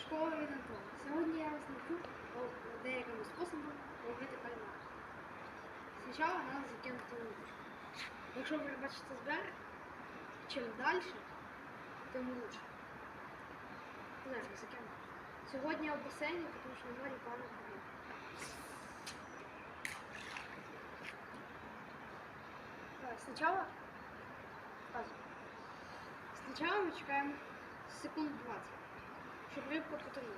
Школа від Антона. Сьогодні я вас навчу о- деякими способами ловити кальмара. Спочатку треба закинути удочку. Якщо ви бачите з берега, чим далі, тим лучше. Зараз закину. Сьогодні я в басейні, тому що на морі погано води. Так, Спочатку показую. Спочатку ми чекаємо секунд 20, Щоб рибка потонула,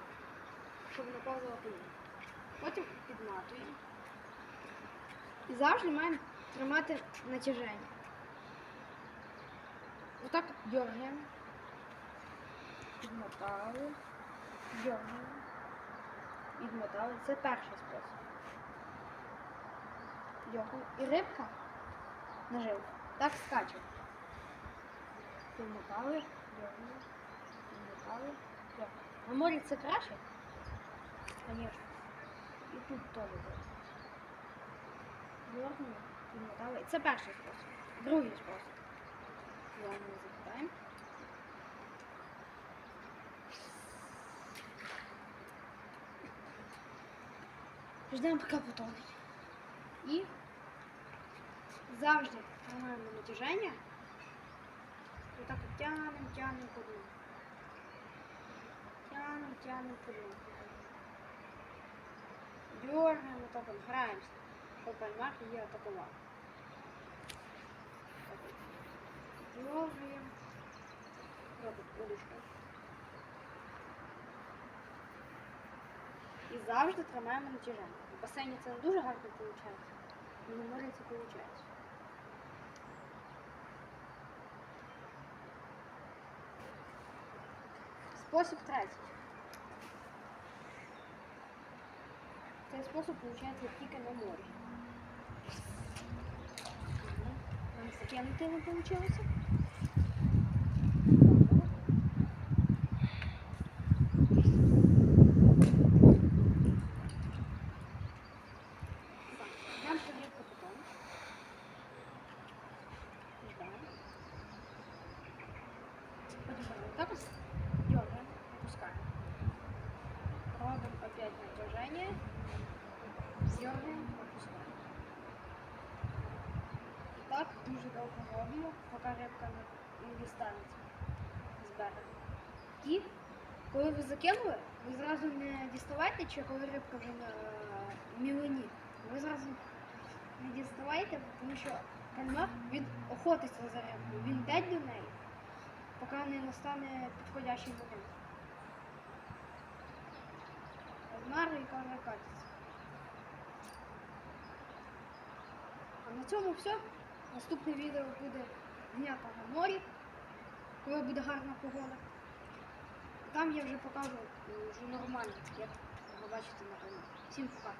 щоб не повзала по ній. Потім підматуємо. І завжди маємо тримати натяження. Отак дергаємо. Підмотали. Дергаємо. Відмотали. Це перший спосіб. Дергаємо. І рибка наживка. Так скаче. Підмотали, дергаємо. Підмотали, дергаємо. На морі це краще? Звісно. І тут теж буде. Дергаємо, підмотали. Це перший спосіб. Другий спосіб. Ладно, запитаємо. Ждемо, поки потонуть. І завжди тримаємо натяження. І так от тянемо, тянемо по Дну. Тянемо, тянемо по дну. Дергаємо, так от граємося. Щоб кальмар її атакував. Так от. Дергаємо. Робить удочку. І завжди тримаємо натяження. В басейні це не дуже гарно виходить, але на морі це виходить. Спосіб третій. Цей спосіб виходить тільки на морі. Нам закинути не вийшло. Нам потрібно потом. Ждем. Потихоньку. Так вот дергаем, опускаем. Робим опять натяжение. Дергаем, опускаем. І так дуже довго робимо, поки рибка не- не дістанеться з берега. І коли ви закинули, ви зразу не діставайте, чи коли рибка вже на мілині. Ви зразу не діставайте, тому що кальмар він охотиться за рибкою, він йде до неї, поки не настане підходящий момент. Кальмар і катиться. На цьому все. Наступне відео буде знято на морі, коли буде гарна погода. Там я вже покажу е, вже нормально, як ви бачите на каналі. Всім пока.